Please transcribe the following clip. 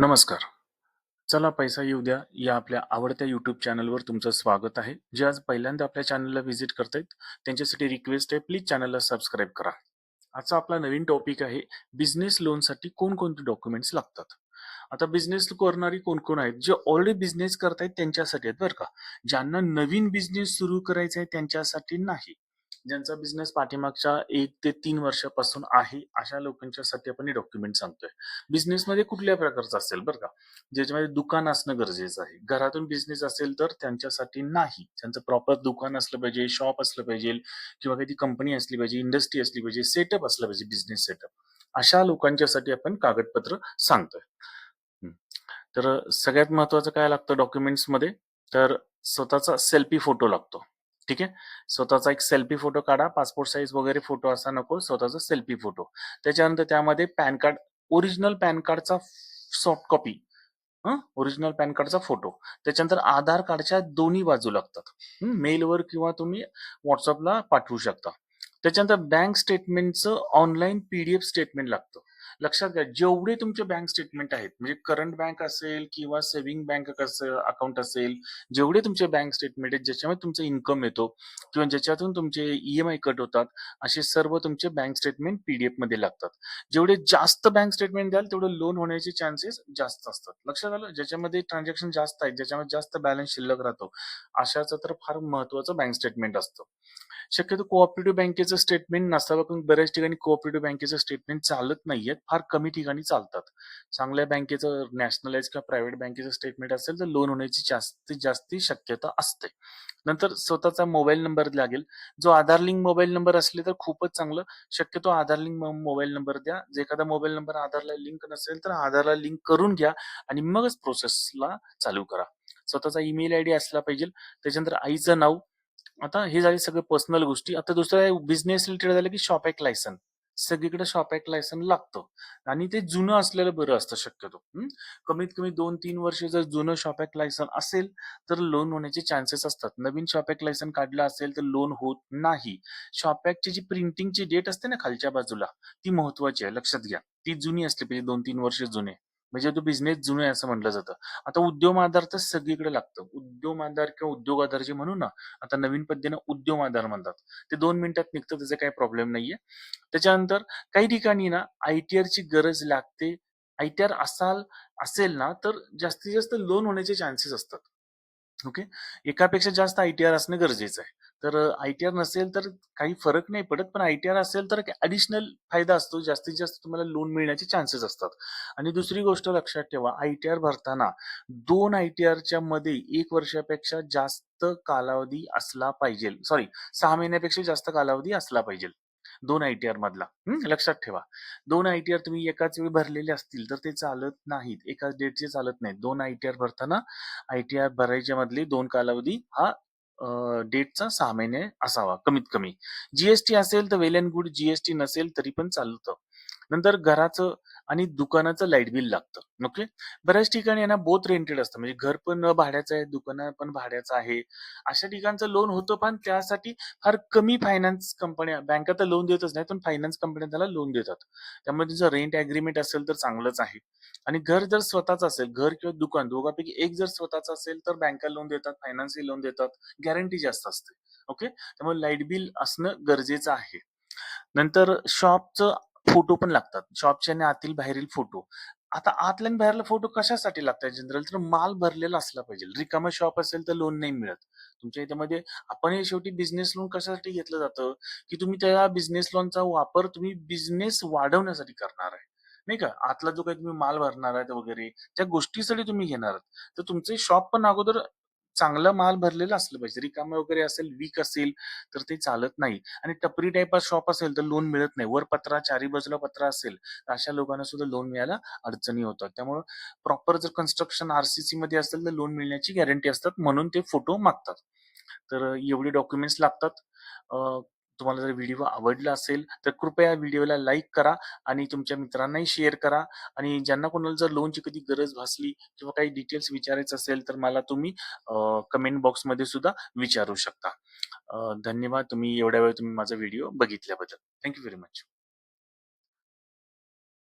नमस्कार. चला पैसा येऊ द्या या आपल्या आवडत्या यूट्यूब चॅनलवर तुमचं स्वागत आहे. जे आज पहिल्यांदा आपल्या चॅनलला व्हिजिट करतायत, त्यांच्यासाठी रिक्वेस्ट आहे प्लीज चॅनलला सबस्क्राईब करा. आजचा आपला नवीन टॉपिक आहे बिझनेस लोनसाठी कोणकोणते डॉक्युमेंट्स लागतात. आता बिझनेस करणारी कोण-कोण आहेत? जे ऑलरेडी बिझनेस करतायत त्यांच्यासाठी आहेत बरं का. ज्यांना नवीन बिझनेस सुरू करायचा आहे त्यांच्यासाठी नाही. ज्यांचा बिझनेस पाठीमागच्या एक ते तीन वर्षापासून आहे, अशा लोकांच्यासाठी आपण हे डॉक्युमेंट सांगतोय. बिझनेसमध्ये कुठल्या प्रकारचा असेल बरं का. ज्याच्यामध्ये दुकान असणं गरजेचं आहे. घरातून बिझनेस असेल तर त्यांच्यासाठी नाही. त्यांचं प्रॉपर दुकान असलं पाहिजे, शॉप असलं पाहिजे किंवा काही कंपनी असली पाहिजे, इंडस्ट्री असली पाहिजे, सेटअप असलं पाहिजे बिझनेस सेटअप. अशा लोकांच्यासाठी आपण कागदपत्र सांगतोय. तर सगळ्यात महत्वाचं काय लागतं डॉक्युमेंट्समध्ये? तर स्वतःचा सेल्फी फोटो लागतो. ठीक आहे. स्वतःचा एक सेल्फी फोटो काढा. पासपोर्ट साईज वगैरे फोटो असा नको. स्वतःचा सेल्फी फोटो. त्याच्यानंतर त्यामध्ये पॅन कार्ड ओरिजिनल पॅन कार्डचा सॉफ्ट कॉपी ओरिजिनल पॅन कार्डचा फोटो. त्याच्यानंतर आधार कार्डच्या दोन्ही बाजू लागतात. मेलवर किंवा तुम्ही व्हॉट्सअपला पाठवू शकता. त्याच्यानंतर बँक स्टेटमेंटचं ऑनलाईन पीडीएफ स्टेटमेंट लागतं. लक्षात घ्या जेवढे तुमचे बँक स्टेटमेंट आहेत, म्हणजे करंट बँक असेल किंवा सेव्हिंग बँक अकाउंट असेल, जेवढे तुमचे बँक स्टेटमेंट आहेत, ज्याच्यामध्ये तुमचा इन्कम येतो किंवा ज्याच्यातून तुमचे ईएमआय कट होतात, असे सर्व तुमचे बँक स्टेटमेंट पीडीएफमध्ये लागतात. जेवढे जास्त बँक स्टेटमेंट द्याल, तेवढे लोन होण्याचे चान्सेस जास्त असतात. लक्षात आलं? ज्याच्यामध्ये ट्रान्झॅक्शन जास्त आहेत, ज्याच्यामध्ये जास्त बॅलन्स शिल्लक राहतो, अशाचं तर फार महत्वाचं बँक स्टेटमेंट असतं. शक्यतो कोऑपरेटिव्ह बँकेचं स्टेटमेंट नसावं, पण बऱ्याच ठिकाणी कोऑपरेटिव्ह बँकेचं स्टेटमेंट चालत नाहीये. फार कमी ठिकाणी चालतात. चांगल्या बँकेचं नॅशनलाइज किंवा प्रायव्हेट बँकेचं स्टेटमेंट असेल, तर लोन होण्याची जास्तीत जास्त शक्यता असते. नंतर स्वतःचा मोबाईल नंबर लागेल. जो आधार लिंक मोबाईल नंबर असले तर खूपच चांगलं. शक्यतो आधार लिंक मोबाईल नंबर द्या. जे एखादा मोबाईल नंबर आधारला लिंक नसेल, तर आधारला लिंक करून घ्या आणि मगच प्रोसेसला चालू करा. स्वतःचा ईमेल आयडी असला पाहिजे. त्याच्यानंतर आईचं नाव. आता हे झाले सगळे पर्सनल गोष्टी. आता दुसरं बिझनेस रिलेटेड झालं की शॉप ॲक्ट लायसन. सगळीकडे शॉप ॲक्ट लायसन लागतं आणि ते जुनं असलेलं बरं असतं शक्यतो. हं. कमीत कमी 2-3 वर्ष जर जुनं शॉप ॲक्ट लायसन असेल, तर लोन होण्याचे चान्सेस असतात. नवीन शॉप ॲक्ट लायसन काढलं असेल, तर लोन होत नाही. शॉप ची जी प्रिंटिंगची डेट असते ना खालच्या बाजूला, ती महत्त्वाची आहे. लक्षात घ्या. ती जुनी असली पाहिजे 2-3 वर्ष जुने. म्हणजे तो बिझनेस जुने आहे असं म्हटलं जातं. आता उद्यम आधार तर सगळीकडे लागतं. उद्यम आधार किंवा उद्योग आधार जे म्हणू ना, आता नवीन पद्धतीनं उद्यम आधार म्हणतात. ते 2 मिनिटात निघतं, त्याचा काही प्रॉब्लेम नाहीये. त्याच्यानंतर काही ठिकाणी ना आय-टी-आरची गरज लागते. आय-टी-आर असाल असेल ना, तर जास्तीत जास्त लोन होण्याचे चान्सेस असतात. ओके. एकापेक्षा जास्त आय-टी-आर असणं गरजेचं आहे. तर आय-टी-आर नसेल तर काही फरक नाही पडत. पण आय-टी-आर असेल तर ॲडिशनल फायदा असतो. जास्तीत जास्त तुम्हाला लोन मिळण्याचे चान्सेस असतात. आणि दुसरी गोष्ट लक्षात ठेवा, आय-टी-आर भरताना दोन आय-टी-आरच्या मध्ये एक वर्षापेक्षा जास्त कालावधी असला पाहिजे. सॉरी सहा महिन्यापेक्षा जास्त कालावधी असला पाहिजे. 2 आय-टी-आर मधला. हं, लक्षात ठेवा. 2 आय-टी-आर तुम्ही एकाच वेळी भरलेले असतील, तर ते चालत नाहीत. एकाच डेटचे चालत नाहीत. 2 आय-टी-आर भरताना आय-टी-आर भरायच्या मधले 2 कालावधी हा अ, डेटचा 6 महिने असावा कमीत कमी. जी-एस-टी असेल तर वेल एंड गुड. जी-एस-टी नसेल तरी पण चालतं. नंतर घराचं आणि दुकानाचं लाइट बिल लागतं. ओके. बऱ्याच ठिकाणी यांना बोथ रेंटेड असतं. म्हणजे घर पण भाड्याचं आहे, दुकान पण भाड्याचं आहे. अशा ठिकाणचं लोन होतं, पण त्यासाठी फार कमी फायनान्स कंपन्या बँका तर लोन देतच नाही पण फायनान्स कंपन्या त्याला लोन देतात. त्यामुळे तुमचं रेंट अग्रीमेंट असेल तर चांगलंच आहे. आणि घर जर स्वतःच असेल, घर किंवा दुकान दोघांपैकी एक जर स्वतःच असेल, तर बँका लोन देतात, फायनान्सही लोन देतात. गॅरंटी जास्त असते. ओके. त्यामुळे लाइट बिल असणं गरजेचं आहे. नंतर शॉपचं फोटो पण लागतात. शॉपचे आणि आतील बाहेरील फोटो. आता आतल्या आणि बाहेरला फोटो कशासाठी लागतात जनरल? तर माल भरलेला असला पाहिजे. रिकामं शॉप असेल तर लोन नाही मिळत. तुमच्या याच्यामध्ये आपण हे शेवटी बिझनेस लोन कशासाठी घेतलं जातं, की तुम्ही त्या बिझनेस लोनचा वापर तुम्ही बिझनेस वाढवण्यासाठी करणार आहे. नाही का? आतला जो काही तुम्ही माल भरणार आहेत वगैरे, त्या गोष्टीसाठी तुम्ही घेणार आहात. तर तुमचे शॉप पण अगोदर चांगला माल भरलेला असलं पाहिजे. रिकामे वगैरे असेल, वीक असेल, तर ते चालत नाही. आणि टपरी टाईप शॉप असेल तर लोन मिळत नाही. वर पत्रा, चारी बाजूला पत्रा असेल, तर अशा लोकांना सुद्धा लोन मिळायला अडचणी होतात. त्यामुळे प्रॉपर जर कन्स्ट्रक्शन आरसीसी मध्ये असेल, तर लोन मिळण्याची गॅरंटी असतात. म्हणून ते फोटो मागतात. तर एवढे डॉक्युमेंट्स लागतात. तुम्हाला जर व्हिडिओ आवडला असेल, तर कृपया व्हिडिओला लाईक करा आणि तुमच्या मित्रांनाही शेअर करा. आणि ज्यांना कोणाला जर लोनची कधी गरज भासली किंवा काही डिटेल्स विचारायचं असेल, तर मला तुम्ही कमेंट बॉक्समध्ये सुद्धा विचारू शकता. धन्यवाद. तुम्ही एवढ्या वेळ तुम्ही माझा video बघितल्याबद्दल. Thank you very much.